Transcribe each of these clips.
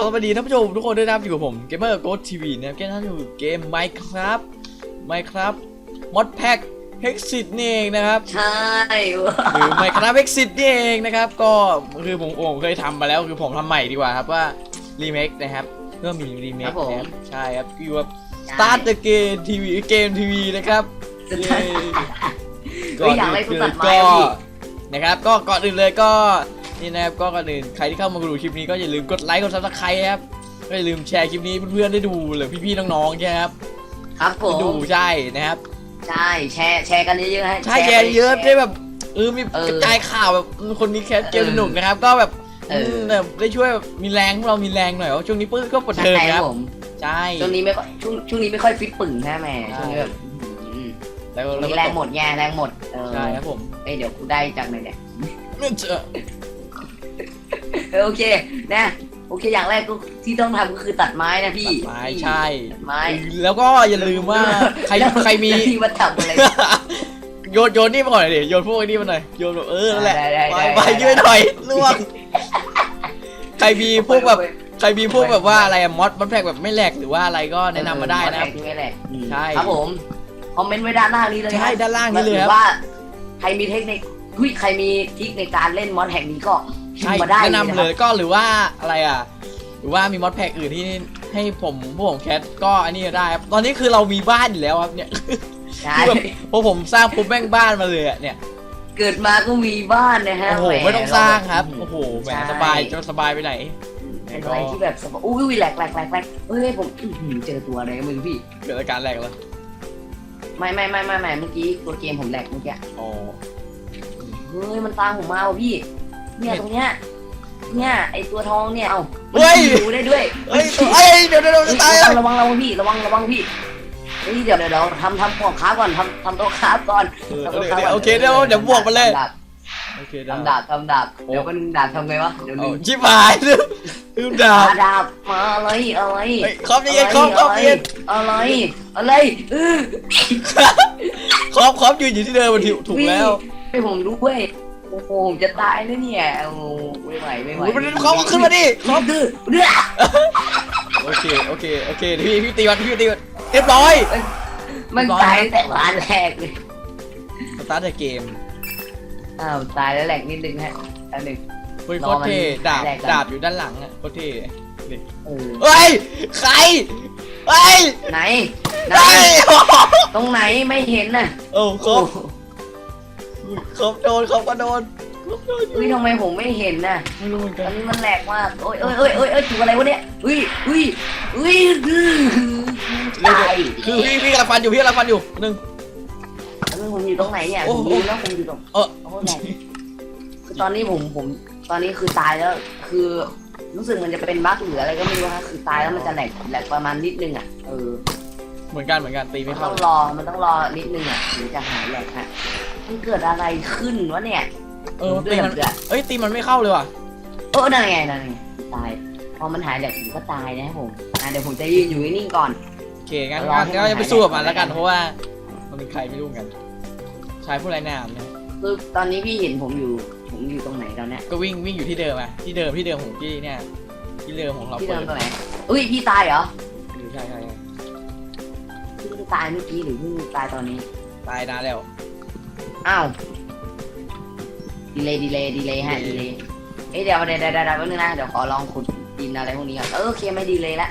โอเคก็ขอสวัสดีท่านผู้ชมทุกคนด้วยนะครับอยู่กับผมเกมเมอร์โกดทีวีนะครับเกมท่านอยู่เกม Minecraft Minecraft Mod Pack Hexit นี่เองนะครับใช่เว้ยหรือ Minecraft Hexit นี่เองนะครับ ก็คือผมผมเคยทำมาแล้วคือผมทำใหม่ดีกว่าครับว่ารีเมคนะครับเพื่อมีรีเมคนะครับใช่ครับอยู่กับ Start the Game TV เกมทีวีนะครับสุดเย้ท้ายเฮ้ยอยากเล่นกูตัดไม้ก็อะพี่นะครับก็ก่อนอื่นเลยก็ นี่นะครับก็ก่อนอื่นใครที่เข้ามาดูคลิปนี้ก็อย่าลืมกดไลค์กดซับสไครต์ครับก็อย่าลืมแชร์คลิปนี้เพื่อนๆได้ดูหรือพี่ๆน้องๆใช่ไหมครับครับผได้ดูมใช่นะครับใช่แชร์แชร์กันเยอะๆฮะใช่แชร์เยอะแชได้แบบเออมีเออกระจายข่าวแบบคนนี้แคสเกมสนุกนะครับ ก็แบบเออมแบบได้ช่วยแบบมีแรงพวกเรามีแรงหน่อยว่าะช่วงนี้ปื้ก็เปิดเทอมใช่คครัรับบผมใช่ช่วงนี้ไม่ค่อยช่วงช่วงนี้ไม่ค่อยฟิตปึ่งนะแม่ช่วงนี้แบบอืมแล้วช่วงแล้วนี้ก็แรงหมดไงแรงหมดเออใช่ครับผมเอ้ยเดี๋ยวกูได้จากไหนเนี่ย เจอเออโอเคนะโอเคอย่างแรกก็ที่ต้องทำก็คือตัดไม้นะพี่ไม้ใช่ตัดไม้แล้วก็อย่าลืมว่าใครแล้วใครมีแล้วพี่มาทำอะไร โยนโยนนี่มาก่อนหน่อยดิโยนพวกไอ้นี่มาหน่อยโยนแบบเออนั่นแหละได้ได้ไปได้ไปได้ ยืนหน่อยล่วงใครมีพวกแบบใครมีพวกแบบว่าอะไรอะมอดมอดแพกแบบไม่แหลกหรือว่าอะไรก็แนะนำมาได้นะครับที่ไม่แหลกอืมใช่ ครับผมคอมเมนต์ไว้ด้านล่างนี้เลยใช่ครับด้านล่างนี่เลยหครืรับอว่าใครมีเทคนิคหุ้ยใครมีทริคในการเล่นมอดแห่งนี้ก็พิม ใช่พ์มาได้แนะนำเลยะครับก็หรือว่าอะไรอะ หรือว่ามีมอดแพกอื่นที่ให้ผมพวกผมแคสก็อันนี้ก็ได้ครับตอนนี้คือเรามีบ้านอยู่แล้วครับเนี่ยใช่คือแบบพอผมสร้างปุ๊บแม่งบ้านมาเลยอะเนี่ยเกิดมาก็มีบ้านนะฮะโอ้โหแหไม่ต้องสร้างครับเโอ้โหแหมใช่สบายจะสบายไปไหนเป็นอะไรที่แบบสบายอุ้ยแหลกแหลกแหลกแหลกเฮ้ยผมอื้อหือเจอตัวอะไรก็ไม่รู้พี่เกิดอาการแหลกแล้วไม่ไม่ไม่ไม่ไม่เมื่อกี้ตัวเกมผมแหลกเมื่อกี้อ๋อเฮ้ยมันตามผมมาว่ะพี่ เนี่ยตรงเนี้ย เนี่ยไอตัวทองเนี่ย เอ้ามัเฮ้ยอยู่ได้ด้วยเฮ้ยเฮ้ยเดี๋ยวเดี๋ยวเดี๋ยวจะตายแล้วระวังระวังพี่ระวังระวังพี่เฮ้ยเดี๋ยวเดี๋ยวเดี๋ยวทำทำของค้าก่อนทำทำโต๊ะค้าก่อนเออเดี๋ยวเดี๋ยวโอเคเดี๋ยวเดี๋ยวบวกมาเลย ทำดาบโอเคได้ทำดาบทำดาบเดี๋ยวมันดาบทำไงวะเดี๋ยวลืเอามชิบหายลืมลืมดาบดาบมาอะไรอะไรเฮ้ยครอบนี่ไงครอบครอบนี่ไง อะไรอะไรเออ ครอบครอบยืนอยู่ที่เดิมมันถูกถูกแล้ว ให้ผมดูเว้ย โอ้โหผมจะตายแล้วเนี่ยโอ้โหไม่ไหวไม่ไหวโอ้ยมันครอบขึ้นมาดิครอบดื้อเดือโอเคโอเคโอเคเดี๋ยวพี่พี่ตีวันพี่ตีวันเรียบร้อย มันตายตั้งแต่วันแรกเลยสตาร์ทเกมอ้าวตายแล้วแหลกนิดนึงฮะอันหนึ่งเฮ้ยรโคอตรมันเท่ดาบแรกกันดาบอยู่ด้านหลังอะโคตรเท่เออเฮ้ยใครเฮ้ยไหนไหนเฮ้ยตรงไหนไม่เห็นน่ะโอ้ครโอ้บ ครบโดนครบก็โดนครบโดนอุ้ยทำไมผมไม่เห็นน่ะไม่รู้เหมือนกัมันนมันแหลกมากโอ้ยโอ้ยโอ้ยโอ้ยโอ้ยถูกอะไรวะเนี่ยอุ้ยอุ้ยอุ้ยอื้อตายคือพี่พี่กำลังฟันอยู่พี่กำลังฟันอยู่หนึ่งเออผมอยู่ตรงไหนเนี่ยโอ้ผมโหดูแล้วผมอยู่ตรงเออ โอ้แหลกคือตอนนี้ผมผมตอนนี้คือตายแล้ว คือรู้สึกมันจะเป็นบั๊กหรืออะไรก็ไม่รู้ฮะคือตายแล้วมันจะแหลกแหลกประมาณนิดนึงอะเออเหมือนกันเหมือนกันตีมัไม่นเข้าต้องรอมันต้องรอนิดนึงอะถึงจะหายแหลกฮะ มันเกิดอะไรขึ้นวะเนี่ยเออตีเลือดมันเลือดเอ้ยตีมันไม่เข้าเลยว่ะเออนั่นไงนั่นไงตายพอมันหายแหลกผมก็ตายนะครับผมอะเดี๋ยวผมจะยืนอยู่นิ่งๆก่อนโอเคงั้นรองั้นให้ก็มันจะไปหายสู้กับมันแหลกแล้วกันก่อนเพราะว่า มันเป็นใครไม่รู้เหมือนกันชายผู้ไร้นามเนี่ยคือตอนนี้พี่เห็นผมอยู่ผมอยู่ตรงไหนตอนเนี้ยก็วิ่งวิ่งอยู่ที่เดิมอะที่เดิมที่เดิมของพี่เนี่ย ที่เดิมของเราพี่เปิเดิดนตรงไหนอุ้ยพี่ตายเหรออยู่ใช่ใช่ใช่พี่เพิ่งตายเมื่อกี้หรือเพิ่งตายตอนนี้ ตายนานแล้ว อ้าวดีเลยดีเลยดีเลยฮะดีเลยเอ้ยเดี๋ยวเดี๋ยวเดี๋ยวเดี๋ยวแป๊บนึงนะเดี๋ยวขอลองขุดดินอะไรพวกนี้ก่อนเออโอเคไม่ดีเลยละ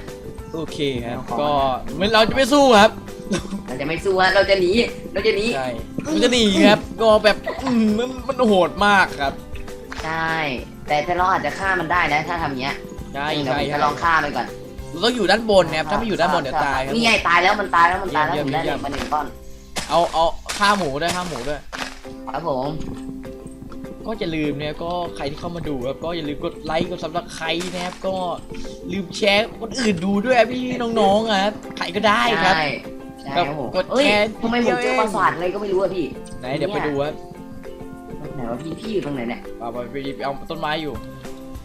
โอเคครับเอาของก็ไม่เราจะไม่สู้ครับเราจะไม่สู้ฮะเราจะหนีเราจะหนีใช่มันจะหนีครับก็แบบอืมมันมันโหดมากครับใช่แต่ถ้าเราอาจจะฆ่ามันได้นะถ้าทำอย่างเงี้ยใช่เดี๋ยวใช่ผมใช่จะลองฆ่ามันก่อนเราต้องอยู่ด้านบนนะครับถ้าไม่อยู่ด้านบนเดี๋ยวตายครับ นี่ไงตายแล้วมันตายแล้วมันตายแล้วเยี่ผยมมได้เยี่เหล็ยมกมาหนึ่งก้อน เอาเอาข้าวหมูด้วยข้าวหมูด้วย ครับผม ก็อย่าลืมเนี่ยก็ใครที่เข้ามาดูครับก็อย่าลืมกดไลค์กดซับสไครต์นะครับ ก็ลืมแชร์คนอื่นดูด้วยครับพี่น้องๆอะครับใครก็ได้ครับ ใช่ใช่ครับผมกดเอ้ยแชร์ทำไมผมเจอปราสาทอะไรก็ไม่รู้อะพี่ไหนเดี๋ยวไปดูครับไหนวะพี่พี่อยู่ตรงไหนเนี่ยเอาไปไปไปเอาต้นไม้อยู่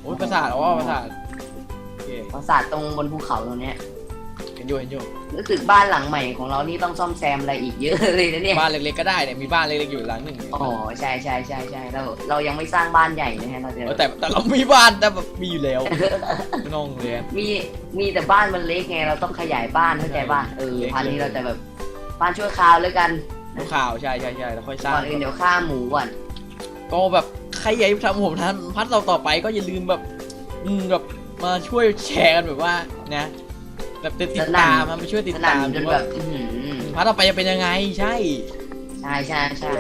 โอ้ยประสาทอ๋อประสาทโอเค ปราสาทตรงบนภูเขาตรงเนี้ย เห็นอยู่เห็นอยู่รู้สึกบ้านหลังใหม่ของเรานี่ต้องซ่อมแซมอะไรอีกเยอะเลยนะเนี่ยบ้านเล็กๆก็ได้เนี่ยมีบ้านเล็กๆอยู่หลังหนึ่งอ๋อใช่ใช่ใช่ใช่เราเรายังไม่สร้างบ้านใหญ่นะฮะเราจะเออแต่แต่เรามีบ้านแต่แบบมีอยู่แล้วไม่ต้องเลยมีมีแต่บ้านมันเล็กไงเราต้องขยายบ้านเข้าใจป่ะเออเล็กพันนี้เลยเราจะแบบบ้านชั่วคราวแล้วกันดูข่าวใช่ใช่ใช่แล้วค่อยสร้างก่อนอื่นเดี๋ยวฆ่าหมูก่อนก็แบบใครอยากทำผมทำพัดเราต่อไปก็อย่าลืมแบบ อืมแบบมาช่วยแชร์กันแบบว่านะ แบบติดตามมาไปช่วยติดสนั่ตานมจนว่าแบบอื้อหือพัดต่อไปจะเป็นยังไงใช่ ใช่ใช่ใช่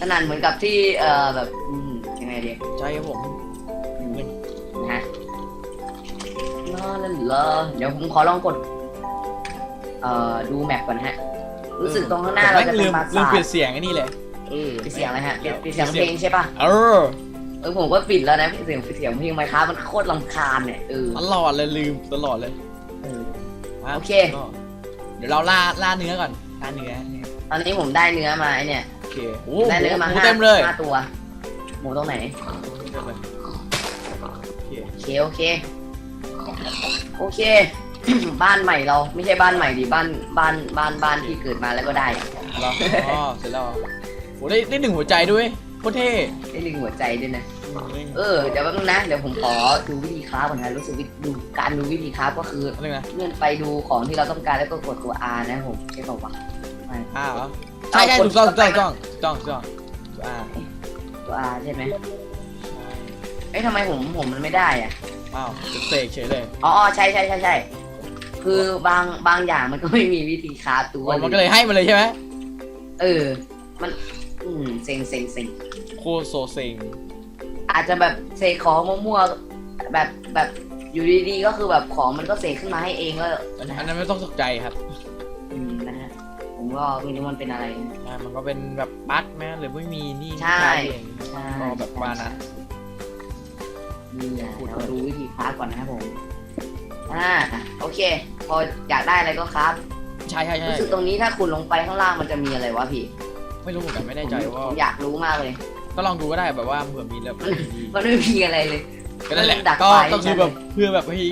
สนั่นเหมือนกับที่เอ่อแบบอืมยังไงดีใช่ครับผมนะฮะลาลาลาเดี๋ยวผมขอลองกด เอ่อดูแมปก่อนฮะ รู้สึกตรงข้างหน้าเราแต่จะแม่งเป็ลืนมปราลืมสาทเปลี่ยนเสียงไอ้นี่เลยเออปิดเสียงอะไรฮะปิดปิดเสียงเพลงใช่ป่ะ เออเออผมก็ปิดแล้วนะปิดเสียงปิดเสียงเพลงไมค้ามันโคตรลำคาญเนี่ยเออตลอดเลยลืมตลอดเลยเออะโอเค ก็เดี๋ยวเราล่าล่าเนื้อก่อนล่าเนื้อตอนนี้ผมได้เนื้อมาไอเนี่ย โอเคโอ้ได้เนื้อมาหมูห้าเต็มเลยห้าตัว หมูตรงไหน เต็มเลยโอเคโอเคโอเค โอเค บ้านใหม่เราไม่ใช่บ้านใหม่ดิบ้านบ้านบ้านบ้านที่เกิดมาแล้วก็ได้อะเราอ๋อเสร็จแล้วโอ้ได้ได้หนึ่งหัวใจด้วยโคตรเท่ได้ดึงหัวใจด้วยนะ อืมเออเดี๋ยวแป๊บนึงนะเดี๋ยวผมขอดูวิธีคราฟก่อนนะรู้สึกวิดูการดูวิธีคราฟก็คืออะไรนะเลื่อนไปดูของที่เราต้องการแล้วก็กดตัว R นะผมใช่ป่าวะอ่าเหรอใช่ใช่ถูกต้องถูกต้องถูกต้องถูกต้องถูกต้องอ่าตัว R ใช่ไหมเอ้ยทำไมผมผมมันไม่ได้อะอ้าวเสกเฉยเลยอ๋ออ๋อใช่ใช่ใช่ใช่คือบางบางอย่างมันก็ไม่มีวิธีคราฟตัวมันก็เลยให้มาเลยใช่ไหมเออ มัน อืมเซ็งเซ็งเซ็งโคตรโซเซ็ง อาจจะแบบเสกของมั่วๆแบบแบบอยู่ดีๆก็คือแบบของมันก็เสกขึ้นมาให้เองก็อันนะอันฮะนั้นไม่ต้องตกใจครับอืมนะฮะผมก็ไม่รู้มันเป็นอะไร อ่ามันก็เป็นแบบบั๊กไหมหรือไม่มีนี่ใช่ เองใช่ก็แบบว่านะ นี่นะพูด เราดูวิธีคราฟก่อนนะครับผมอ่าโอเค พออยากได้อะไรก็ครับใช่ใช่ใช่รู้สึกตรงนี้ถ้าคุณลงไปข้างล่างมันจะมีอะไรวะพี่ไม่รู้เหมือนกันไม่แน่ใจว่าผมอยากรู้มากเลย ก็ลองดูก็ได้แบบว่าเผื่อมีแบบมันไม่มีอะไรเลย ก็นั่นแหละดักก็ไฟก็คือใช่ไหมแบบเพื่อแบบให้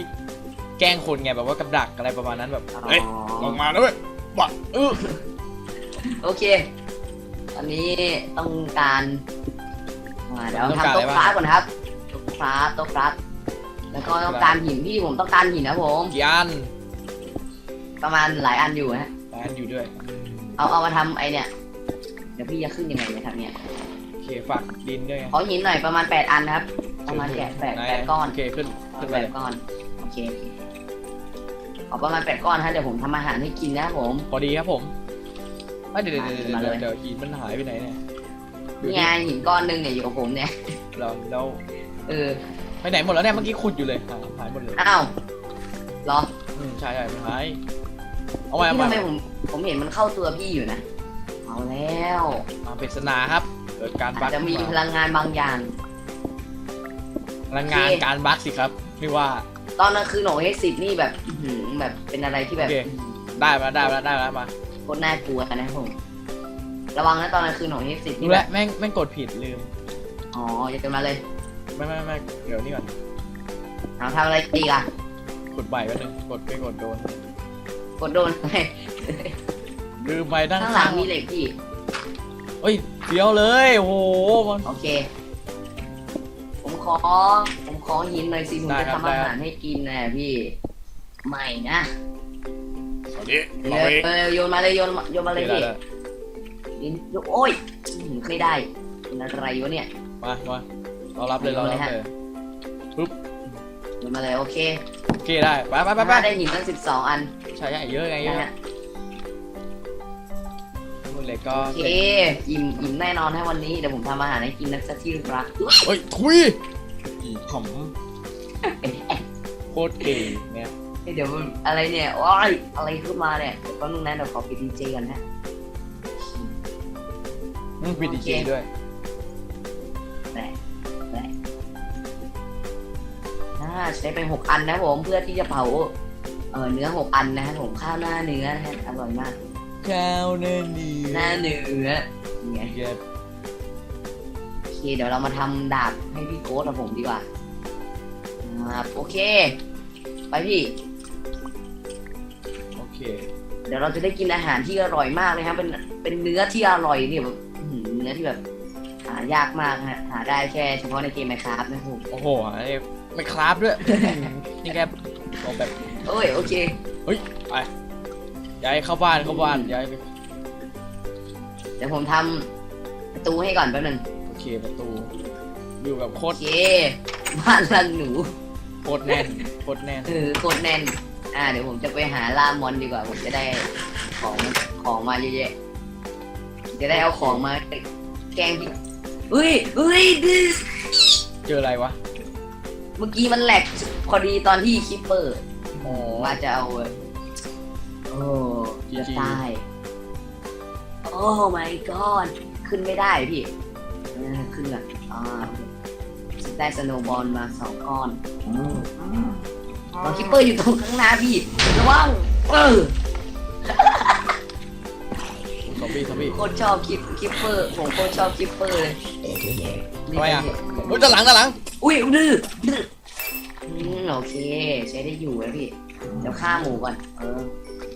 แกล้งคนไงแบบว่ากับดักอะไรประมาณนั้นแบบเฮ้ยลอ๋องมาด้วยว่ะเออโอเคอันนี้ต้องการอ่าเดี๋ยวทำโต๊ะคราฟก่อนนะครับโต๊ะคราฟโต๊ะคราฟแล้วก็ต้องการหินพี่ผมต้องการหินนะผม กี่อันประมาณหลายอันอยู่ฮะแอนอยู่ด้วยเอาเอามาทำไอเนี่ย เดี๋ยวพี่จะขึ้นยังไงเนี่ยทำเนี่ยโอ เคฝากดินด้วยไงขอหินหน่อยประมาณแปดอันนะครับ ประมาณแปดแปดไหแปดก้อนโอเคขึ้นขึ้นไปแปเลดยก้อนโอเคโอเคเอาประมาณแปดก้อนฮะเดี๋ยวผมทำอาหารให้กินนะครับผม พอดีครับผมเอ้ยเดี๋ยวเดี๋ยวเดี๋ยวมาเลยเดี๋ยวหินมันหายไปไหนเนี่ยดูนี่ดิไงหินก้อนหนึ่งเนี่ยอยู่กับผมเนี่ยเราเราเออไปไหนหมดแล้วเนี่ยเมื่อกี้ขุดอยู่เลยหายหายหมดเลยอ้าวเหรออืมใช่ใช่มันหายเอาไว้เอาพี่ไว้ทำไมผมผมเห็นมันเข้าตัวพี่อยู่นะเอาแล้วมาปริศนาครับ เกิดการบัอา๊จกจะมีพขึ้นมาลังงานบางอย่าง พลังงานโอเคการบั๊กสิครับไม่ว่า ตอนนั้นคือหนูเฮสิตนี่แบบอื้อหือแบบเป็นอะไรที่แบบโอเค ได้มาได้มาได้มามาโคตรน่ากลัวนะผม ระวังนะตอนนั้นคือหนูเฮสิตดูนี่แลแบวบแม่งแม่งกดผิดลืมอ๋ออย่าจะมาเลยไม่ไม่ไม่เดี๋ยวนี่ก่อนเอาทำอะไรดีล่ะ กดใบไว้หนึ่งกดไม่กดโดนกดโดนไปลืมไปด้านข้างหลัข้างงมีเหล็กพี่ เฮ้ยเฟี้ยวเลยโอ้โหมัน โอเค ผมขอ ผมขอหินหน่อยสิผมได้จะครับทำได้อาครับหารให้กินนะพี่ ไม่นะสวัสดีเร็วเออโยนมาเลยโยนมาโยนมาเลยพี่ดินโอ้ยอื้อหือไม่ได้เป็นอะไรวะเนี่ยมามาเรารับเลยเรารับเลยโยนมาเลยโอเคโอเคได้ไปไปไปไปได้หินตั้งสิบสองอันใช่ใช่เยอะไงเยนะอะฮะหมดเลย ก็โอเคอิ่มอิ่มแน่นอนให้วันนี้เดี๋ยวผมทำอาหารให้กินนะสักที่รักเฮ้ยทุยอีหอมโคตรเก๋เนี่ยเดี๋ยวมันอะไรเนี่ยว้ายอะไรขึ้นมาเนี่ยเดี๋ยวแป๊บนึงนะเดี๋ยวขอปิดดีเจกันนะมึงปิดดีเจด้วยอ่าใช้ไปหกอันนะผมเพื่อที่จะเผาเออเนื้อหกอันนะฮะผมข้าวหน้าเนื้อนะฮะอร่อยมาก ข้าวเนื้อเนื้หน้าเนื้อเนี่ยเย็บโอเคเดี๋ยวเรามาทำดาบให้พี่โค้ดกับผมดีกว่าครับโอเค ไปพี่เค เดี๋ยวเราจะได้กินอาหารที่อร่อยมากเลยครับเป็นเป็นเนื้อที่อร่อยเนี่ยแบบอื้อหือเนื้อที่แบบหายากมากฮะหาได้แค่เฉพาะในเกมไมครับนะครับผมโอ้โหไอ้ไม่คราฟด้วยนี่แกบอกแบบโอ้ยโอเคย้ายเข้าบ้านเข้าบ้านย้ายไปเดี๋ยวผมทำประตูให้ก่อนแป๊บนึงโอเคประตู อยู่กับโคโอตรเคบ้านรังหนูโคตรแน่นโคตรแน่นเออโคตรแน่นอ่าเดี๋ยวผมจะไปหาล่ามอนดีกว่า ผมจะได้ของของมาเยอะๆจะได้เอาของมาแกล้งพี่เฮ้ยเฮ้ยดิเจออะไรวะเมื่อกี้มันแหลกพอดีตอนที่คิปเปอร์ อ๋อว่าจะเอาเว้ยโอ้จะ GG ตาย โอ้ my god ขึ้นไม่ได้พี่เออขึ้นละอ่าได้สโนว์บอลมาสองก้อนบอลคิปเปอร์อยู่ตรงข้างหน้าพี่ระวังเออซอมบี้ซอมบี้โคตรชอบคิปคิปเปอร์ผมโคตรชอบคิปเปอร์เลยทำไมอะเฮ้ยด้านหลังด้านหลัง อุ้ยดื้อดื้ออืมโอเค ใช้ได้อยู่แล้วพี่ เดี๋ยวฆ่าหมูก่อน เออ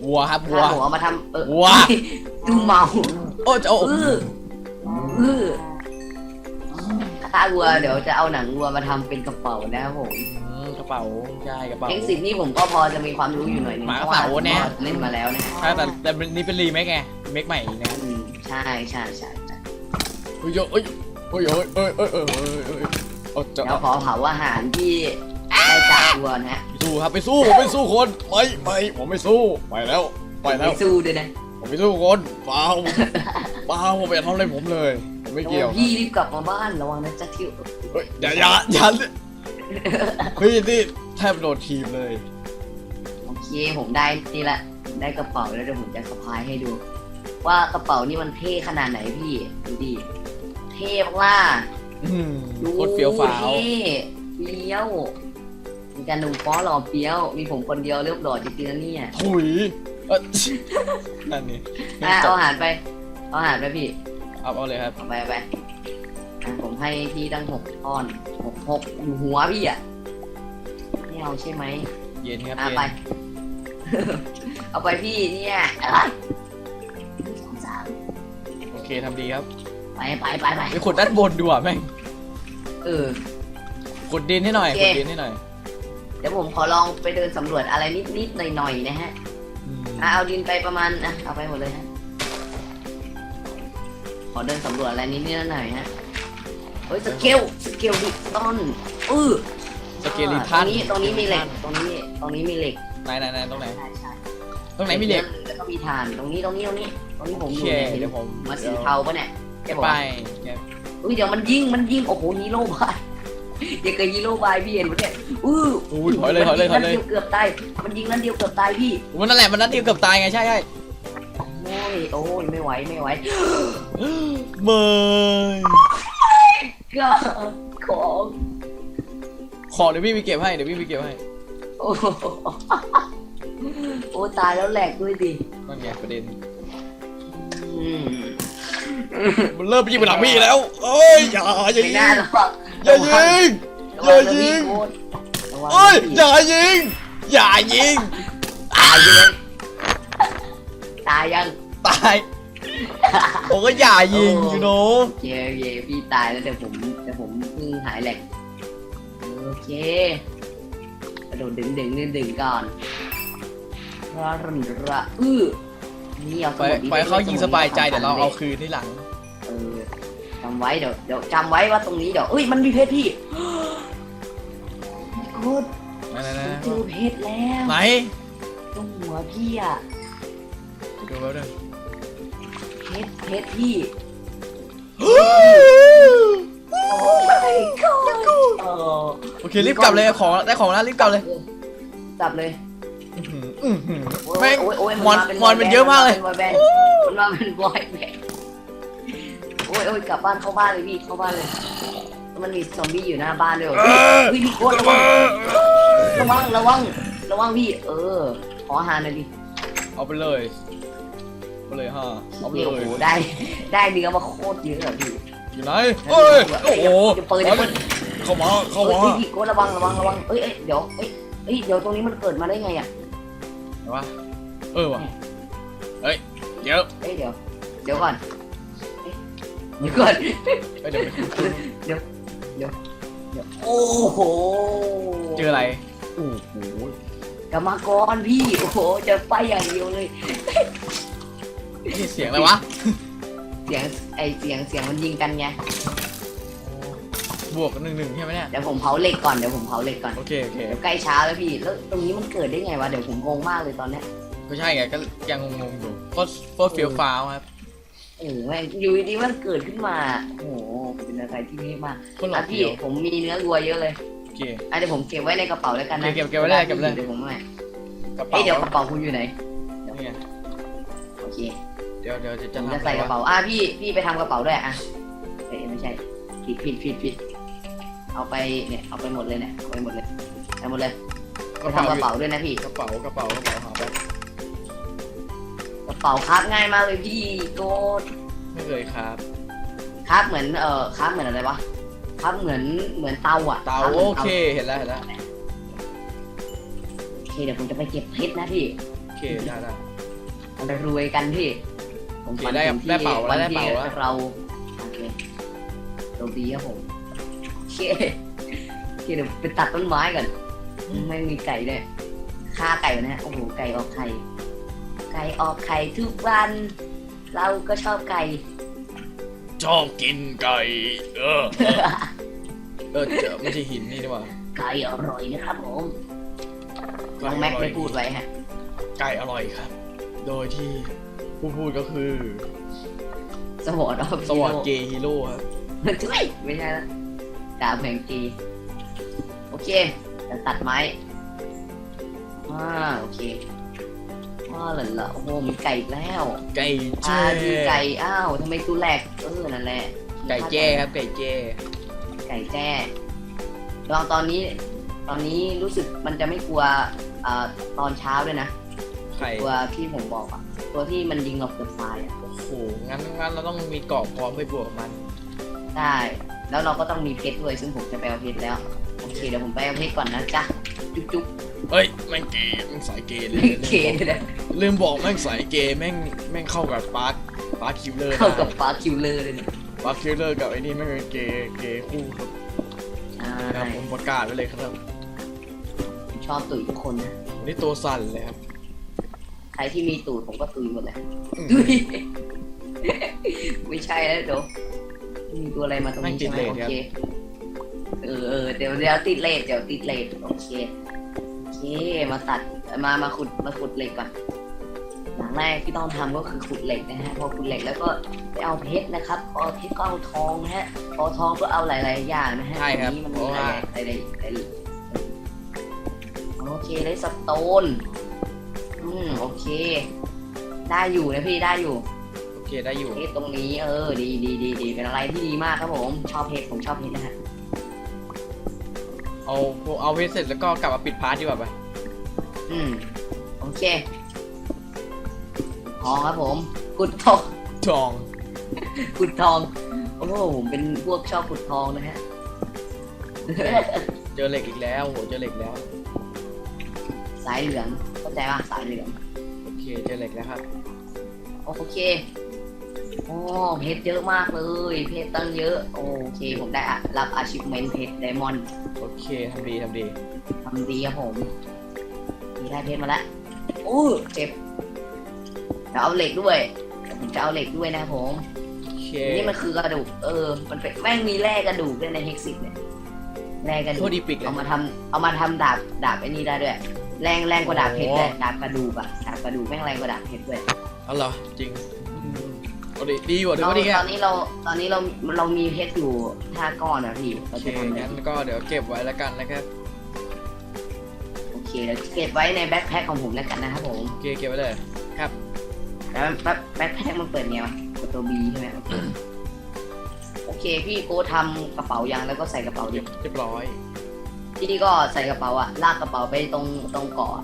วัวครับวัฆ่าวหมูเอามาทำเออวัวดูเมาโอ้จะโอ้เออเออฆ่าวัวเดี๋ยวจะเอาหนังวัวมาทำเป็นกระเป๋านะครับผมอืมกระเป๋าใช่กระเป๋า เอ็กซินี่ผมก็พอจะมีความรู้อยู่หน่อยหนึงหมาเพกระราะว่าเป๋าเนี่ยเล่นมาแล้วนะใช่แต่แต่นี่เป็นรีเมคไงเมคใหม่นะอืมใช่ใช่ใช่ใช่เฮ้ยเอ้ยเอ้ยเอ้ยเอ้ยเอ้ยเอ้ยเอ้ยเอ้ยโอ้จะเดี๋ยวขอเผาอาหารที่ ได้จากวัวนะฮะสู้ครับไปสู้ผมไม่สู้คนไม่ไม่ผมไม่สู้ไปแล้วไปแล้ว ไปสู้ด้วยนะผมไม่สู้คนเปล่าเปล่าผมไม่ทำอะไรผมเลยผมไม่เกี่ยวพี่รีบกลับมาบ้านระวังนะจ๊ะทิวเฮ้ยอย่าอย่าอย่าเฮ้ยนี่แทบโดนทีมเลยโอเคผมได้นี่ละได้กระเป๋าแล้วเดี๋ยวผมจะสะพายให้ดู ว่ากระเป๋านี่มันเท่ขนาดไหนพี่ดูดิเท่มากล่ะอืมดูโคตรเฟี้ยวฟ้าวเท่เฟี้ยว มีการหนุ่มฟ้อหล่อเฟี้ยว มีผมคนเดียวเรียบหล่อจริงๆนะเนี่ยถุยเออนั่นนี่อะเอาอาหารไป เอาอาหารไปพี่ เอาเอาเลยครับเอาไปเอาไปอะผมให้พี่ตั้งหกก้อนหกหกอยู่หัวพี่อะไม่เอาใช่ไหมเย็นครับอะเย็นไป เอาไปพี่เนี่ยเอ้ยสองสามโอเคทำดีครับไปไปไปไปไปขุดด้านบนดูอะแม่งเออ ขุดดินให้หน่อยโอเค ขุดดินให้หน่อย เดี๋ยวผมขอลองไปเดินสำรวจอะไรนิดนิดหน่อยหน่อยๆนะฮะอืมอะเอาดินไปประมาณอะเอาไปหมดเลยฮะขอเดินสำรวจอะไรนิดนิดหน่อยๆฮะเฮ้ยสเกลสเกลดิต้นเออสเกลิตทัรนงนี้ตรงนี้มีเหล็กตรงนี้ตรงนี้มีเหล็กไหนไหนไหนตรงไหนใช่ใช่ตรงไหนมีเหล็กแล้วก็มีถ่านตรงนี้ตรงนี้ตรงนี้ตรงนี้ผมโออเคยู่เนี่ยเห็นเดี๋ยวผมมาสีเทาปะเนี่ยใช่ปะไปวะอุ้ยเดี๋ยวมันยิงมันยิงโอ้โหฮีโร่บาย อย่าเกิดฮีโร่บายพี่เห็นปะเนี่ยอื้ออู้ยถอยเลยถอยเลยถอยเลย มันงนัดดีวเกือบตาย มันยิงนัดเดียวเกือบตายพี่วันนั่นแหละมันนัดเดียวเกือบตายไงใช่ใช่โอ้ยโอ้ยไม่ไหวไม่ไหวเมยก็ของขอเดี๋ยวพี่ไปเก็บให้เดี๋ยวพี่ไปเก็บให้โอ้โหโอ้ตายแล้วแหลกด้วยดินั่นไงประเด็น อืมมันเริ่มยิงไปหลังพี่แล้วเอ้ยอย่าอย่าไม่ยิน่างหรอก อย่ายิงระวังนะอย่ายิพี่งโคตรระวังเอ้ยนะพี่อย่ายิง อย่ายิง ตายยังตายยังตายผมก็อย่ายิงยูโนโอเคโอเคพี่ตายแล้วแต่ผมแต่ผมเพิ่งหายแหลกโอเคกระโดดดึงดึงดึงดึงก่อนระรันระอื้อนี่เอาสไปมุดนี้ไปเขายิงสบายใจเดี๋ยวเราทำเอาลคืนที่หลังเออจำไว้เดี๋ยวเดี๋ยวจำไว้ว่าตรงนี้เดี๋ยวเอ้ยมันมีเพชรพี่กูดนั่นนั่นเจอเพชรแล้วไหนตรงหัวพี่อะดูแป๊บนึงเพชรเพชรพี่โอ้ my god เออโอเครีบกลับเลยของได้ของแล้วรีบกลับเลยกลับเลยอื้อหืออื้อหือโอ้ยแม่งโอ้ยโอ้ยมอนป็มอนมันเยอะมากเลยนเป็นบอยแบนด์มันมาเป็นบอยแบนด์โอ้ ยโอ้ยกลับบ้านเข้าบ้านเลยพี่เข้าบ้านเลยแล้วมันมีซอมบี้อยู่หน้าบ้านด้วยเหรอเออพี่พี่โคตรระวังระวังระวังระวังพี่ เออ ขออาหารหน่อยดิเอาไปเลยเอาไปเลยฮะเอาไปนี่เลโอ้ยโหได้ได้เนื้อมาโคตรเยอะอะพี่อยู่ไหนเอ้ยโอ้โหจะเปิดจะเปิด เข้ามาเข้าเอ้ยมาพี่พี่โคตรระวังระวังระวังเอ้ยเอ้ยเดี๋ยวเอ้ยเอ้ยเดี๋ยวตรงนี้มันเกิดมาได้ไงอะไหนวะเออว่ะเฮ้ยเดี๋ยวเอ้ยเดี๋ยวเดี๋ยวก่อนเอ๊ะ เดี๋ยวก่อนเอ้ยเดี๋ยวไปคุณคุณเดี๋ยวเดี๋ยวเดี๋ยวโอ้โหเจออะไรโอ้โหกรรมกรพี่โอ้โหจะไปอย่างเดียวเลย นี่เสียงอะไรวะเสียงไอเสียงเสียงมันยิงกันไงบวกหนึ่งหนึ่งใช่ไหมเนี่ยเดี๋ยวผมเผาเหล็กก่อนเดี๋ยวผมเผาเหล็กก่อนโอเคโอเคเดี๋ยวใกล้เช้าแล้วพี่แล้วตรงนี้มันเกิดได้ไงวะเดี๋ยวผมงงมากเลยตอนเนี้ยก็ใช่ไงก็ยังงงๆอยู่โคตรโคตรเฟี้ยวฟ้าวครับ เออแม่งอยู่ดีๆมันเกิดขึ้นมา โอ้โหเป็นอะไรที่นี่มากโคตรหล่ออะพี่เฟี้ยวผมมีเนื้อวัวเยอะเลยโอเค อะเดี๋ยวผมเก็บไว้ในกระเป๋าแล้วกันนะเก็บเก็บไว้เลยเก็บไว้เลยเดี๋ยวผมให้กระเป๋าเอ้ยเดี๋ยวกระเป๋าคุณอยู่ไหนนี่ไงโอเคเดี๋ยวเดี๋ยวจะผจะมทำจะใส่กระเป๋า อะพี่พี่ไปทำกระเป๋าด้วยอะเอ้ยไม่ใช่ผิดผิดผิดผิดเอาไปเนี่ยเอาไปหมดเลยเนี่ยเอาไปหมดเลยเอาหมดเลยกไประเป๋าทำกระเป๋าด้วยนะพี่ กระเป๋ากระเป๋ากระเป๋าหาแบบกระ เป๋าครับง่ายมากเลยพี่โกดไม่เคยครับครับเหมือนเอ่อครับเหมือนอะไรวะครับเหมือนเหมือนเตาอะเตาครับหมืโอนตาเคเห็นแล้วเห็นแล้วโอเคเดี๋ยวผมจะไปเก็บเพชรนะพี่โอเคได้ได้เรารวยกันพี่ผมโอเคฝันได้ถึงที่ได้เป๋าแล้ววันได้ที่เป๋าแล้ว เราโอเคโชคดีครับผมโอเคโอเคเดี๋ยวไปตัดต้นไม้ก่อนไม่มีไก่ด้วยฆ่าไก่นะฮะโอ้โหไก่ออกไข่ ไก่ออกไข่ทุกวัน เราก็ชอบไก่ ชอบกินไก่เออเออ เออเจอไม่ใช่หินนี่ดีกว่าไก่อร่อยนะครับผมน้องแม็กได้พูดไว้ฮะ ไก่อร่อยครับ โดยที่ผู้พูดก็คือสวอตออฟสวอตเกย์ฮีโร่ครับช่วยไม่ใช่ละดาบแห่งกีโอเคจะตัดไม้อ่าโอเค ว้าหล่ะละโอ้โหมีไก่อีกแล้วไก่อ่าแจ้มีไก่อ้าวทำไมตัวแหลกเออนั่นแหละไก่แจ้ครับไก่แจ้ไก่แจ้ลองตอนนี้ ตอนนี้รู้สึกมันจะไม่กลัวอ่าตอนเช้าด้วยนะไข่ตัวที่ผมบอกอะตัวที่มันยิงเราเกิดไฟอะโอ้โหงั้นงั้นเราต้องมีเกราะพร้อมไปบวกกับมัน ได้ แล้วเราก็ต้องมีเพชรด้วยซึ่งผมจะไปเอาเพชรแล้วโอเคเดี๋ยวผมไปเอาเพชรก่อนนะจ๊ะจุ๊บจุ๊บ เฮ้ยแม่งเกย์แม่งสายเกย์เลยไม่เกย์เลยนะลืมบอกแม่งสายเกย์แม่งแม่งเข้ากับปาร์คปาร์คคิวเลอร์เข้ากับฟ้าคิวเลอร์เลยนะปาร์คคิวเลอร์กับไอ้นี่แม่งเป็นเกย์เกย์คู่ครับใช่ครับผมประกาศไว้เลยครับผมชอบตุยทุกคนนะวันนี้ตัวสั่นเลยครับใครที่มีตูดผมก็ตุยหมดเลยอืมตุยไม่ใช่แล้วเดี๋ยวมีตัวอะไรมาตรงนี้ใช่ไหมโอเคเออเออเดี๋ยวเดี๋ยวติดเลทเดี๋ยวติดเลทโอเคโอ เคมาตัดมามาขุดมาขุดเหล็กก่อนอย่างแรกที่ต้องทำก็คือขุดเหล็กนะฮะพอขุดเหล็กแล้วก็ไปเอาเพชรนะครับพอเพชรก็เอาทองนะฮะพอทองก็เอาหลาย ๆ อย่างนะฮะใช่ครับตงนี้มันเพมีราะหว่าลายๆหลายๆหลายๆโอเคได้สโตนอืมโอเค ได้อยู่นะพี่ได้อยู่โอเคได้อยู่เพชรตรงนี้เออ ดีดีดีดีเป็นอะไรที่ดีมากครับผมชอบเพชรผมชอบเพชรนะฮะ เอาเอาเวสเสร็จแล้วก็กลับมาปิดพาร์ทดีกว่าไปอืมโอเคทองครับผมขุดทอง จองขุดทอง โอ้โหผมเป็นพวกชอบขุดทองนะฮะ เจอเหล็กอีกแล้วโหเจอเหล็กแล้ว สายเหลืองเข้าใจป่ะสายเหลือง โอเค เจอเหล็กแล้วครับ โอเค โอ้เพชรเยอะมากเลย เพชรตั้งเยอะ โอเคผมได้อะรับอาชีพเมนเพชรไดมอนด์โอเคทำดีทำดีทำดีครับผมมีได้เพชรมาแล้วโอ้เจ็บเดี๋ยวเอาเหล็กด้วยเดี๋ยวผมจะเอาเหล็กด้วยนะครับผมโอเคนี่มันคือกระดูกเออ มันเป็นแม่งมีแร่กระดูกด้วยในเฮกซิกเนี่ยแร่กระดูโคกตรดีปิกเลยเอามาทำเอามาทำดาบดาบไอ้นี่ได้ด้วยแรงแรงกว่าดาบเพชรด้วยดาบกระดูกอะดาบกระดูกแม่งแรงกว่าดาบเพชรด้วยเอาเหรอจริง เอาดีดีกว่าตดีอนกว่าดีตอะอนนี้เราตอนนี้เราเรามีเพชรอยู่ห้าก้อนอะพี่โอเราเคจะทำอะไรงั้นก็เดี๋ยวเก็บไว้แล้วกันนะครับโอเคเดี๋ยวเก็บไว้ในแบ็คแพ็คของผมแล้วกันนะครับผมโอเคเก็บไว้เลยครับแล้วแบ็คแบ็คแพ็คมันเปิดไงวะกดตัวบีใช่ไหมโอเคโอเคพี่โก้ทำกระเป๋ายางแล้วก็ใส่กระเป๋าเรีดิยบเรียบร้อยพี่ก็ใส่กระเป๋าอะลากกระเป๋าไปตรงตรงเกาะ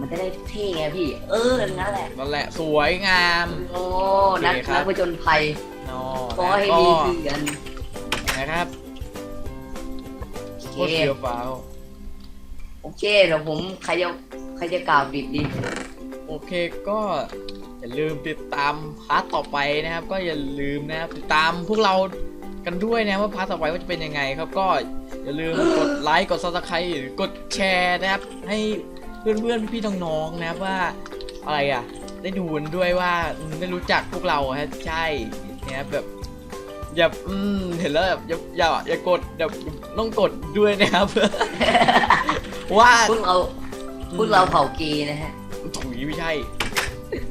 มันจะได้เท่ไงพี่ เออนั่นแหละนั่นแหละสวยงาม โอ้นักโอเคครับ นักผจญภัยนอขอให้ก็มีเพื่อนนะครับโอโคเคตรเฟี้ยวฟ้าวโอเคเดี๋ยวผมใครจะใครจะกล่าวปิดดีผเคก็อย่าลืมติดตามพาร์ทต่อไปนะครับ ก็อย่าลืมนะครับติดตามพวกเรากันด้วยนะว่าพาร์ทต่อไปว่าจะเป็นยังไงครับก็อย่าลืมกดไลค์กดซับสไครต์หรือกดแชร์นะครับ ให้ เพื่อนๆพี่ๆน้องๆนะครับว่าอะไรอะ ได้ดูกันด้วยว่าอืมได้รู้จักพวกเราฮะใช่เนี่ยแบบอย่าอืมเห็นแล้วแบบอย่าอย่าอย่ากดแบบต้องกดด้วยนะครับ ว่าพวกเราพวกเราเผาเกย์นะฮะถุยไม่ใช่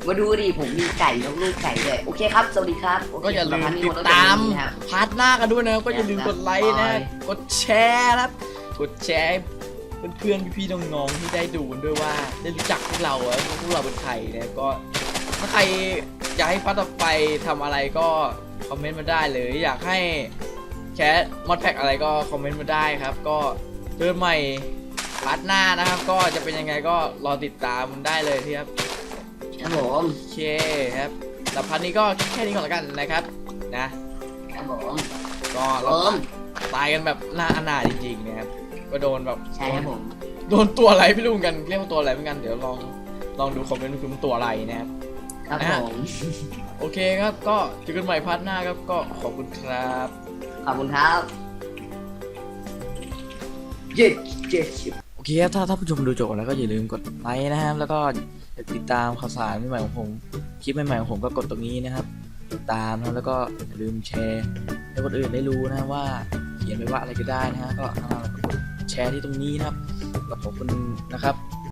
มาดูดิผมมีไก่นกลูกไก่ด้วยโอเคครับ สวัสดีครับโเคก็อย่าลืมสำหรับวันนี้ติดหดตามเท่นี้นะครับพาร์ทหน้ากันด้วยนะครับก็อย่าลืมกดไลค์นะบายกดแชร์นะครับ กดแชร์ให้ เพื่อนๆพี่ๆน้องๆที่ได้ดูกันด้วยว่าได้รู้จักพวกเราอะพวกเราเป็นใครนะก็ถ้าใครอยากให้พาร์ทต่อไปทำอะไรก็คอมเมนต์มาได้เลยอยากให้แชร์มอดแพ็กอะไรก็คอมเมนต์มาได้ครับ ก็เริ่มใหม่พาร์ทหน้านะครับ ก็จะเป็นยังไงก็รอติดตามได้เลยที่ครับครับผมโอเคครับแต่พันนี้ก็แค่นี้ก่อนละกันนะครับ นะครับผมก็ผเรามตายกันแบบหน้าอนาถจริงๆนะครับ ก็โดนแบบ ใช่ครับผมโดนตัวอะไรไม่รู้เหมือนกันเรียกว่าตัวอะไรเหมือนกันเดี๋ยวลองลองดูคอมเมนต์ดูคือมันตัวอะไรนะครับ ครับนะฮะผมโอเคครับก็เจอกันใหม่พาร์ทหน้าครับก็ขอบคุณครับ ขอบคุณครับ เย้เย้ชิบโอเคครับถ้าถ้าผู้ชมดูจบแล้วก็อย่าลืมกดไลค์นะครับ แล้วก็ติดตามข่าวสารใหม่ๆของผมคลิปใหม่ๆของผมก็กดตรงนี้นะครับติดตามนะครับแล้วก็อย่าลืมแชร์ให้คนอื่นได้รู้นะว่าเขียนไว้ว่าอะไรก็ได้นะฮะก็อ่ากด แชร์ที่ตรงนี้นะครับก็ขอบคุณนะครับ